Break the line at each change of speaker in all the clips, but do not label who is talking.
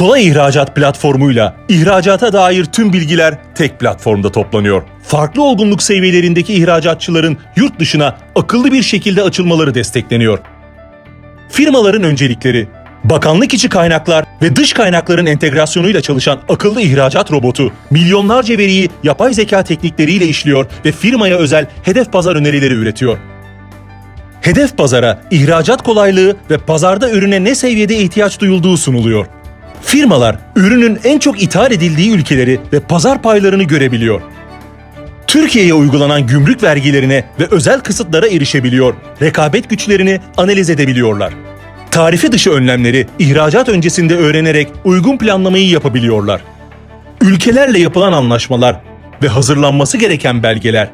Kolay ihracat platformuyla ihracata dair tüm bilgiler tek platformda toplanıyor. Farklı olgunluk seviyelerindeki ihracatçıların yurt dışına akıllı bir şekilde açılmaları destekleniyor. Firmaların öncelikleri, bakanlık içi kaynaklar ve dış kaynakların entegrasyonuyla çalışan akıllı ihracat robotu milyonlarca veriyi yapay zeka teknikleriyle işliyor ve firmaya özel hedef pazar önerileri üretiyor. Hedef pazara ihracat kolaylığı ve pazarda ürüne ne seviyede ihtiyaç duyulduğu sunuluyor. Firmalar ürünün en çok ithal edildiği ülkeleri ve pazar paylarını görebiliyor. Türkiye'ye uygulanan gümrük vergilerine ve özel kısıtlara erişebiliyor. Rekabet güçlerini analiz edebiliyorlar. Tarife dışı önlemleri ihracat öncesinde öğrenerek uygun planlamayı yapabiliyorlar. Ülkelerle yapılan anlaşmalar ve hazırlanması gereken belgeler,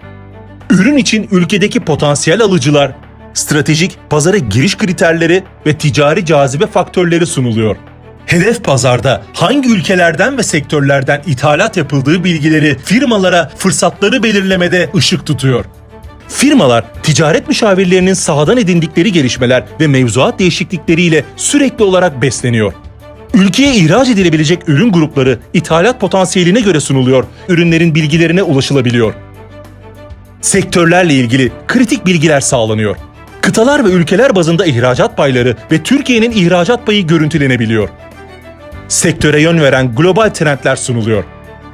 ürün için ülkedeki potansiyel alıcılar, stratejik pazara giriş kriterleri ve ticari cazibe faktörleri sunuluyor. Hedef pazarda hangi ülkelerden ve sektörlerden ithalat yapıldığı bilgileri firmalara fırsatları belirlemede ışık tutuyor. Firmalar ticaret müşavirlerinin sahadan edindikleri gelişmeler ve mevzuat değişiklikleriyle sürekli olarak besleniyor. Ülkeye ihraç edilebilecek ürün grupları ithalat potansiyeline göre sunuluyor, ürünlerin bilgilerine ulaşılabiliyor. Sektörlerle ilgili kritik bilgiler sağlanıyor. Kıtalar ve ülkeler bazında ihracat payları ve Türkiye'nin ihracat payı görüntülenebiliyor. Sektöre yön veren global trendler sunuluyor.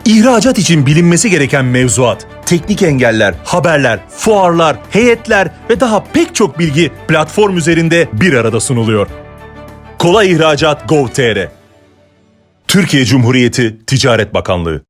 İhracat için bilinmesi gereken mevzuat, teknik engeller, haberler, fuarlar, heyetler ve daha pek çok bilgi platform üzerinde bir arada sunuluyor. Kolay İhracat Gov.tr Türkiye Cumhuriyeti Ticaret Bakanlığı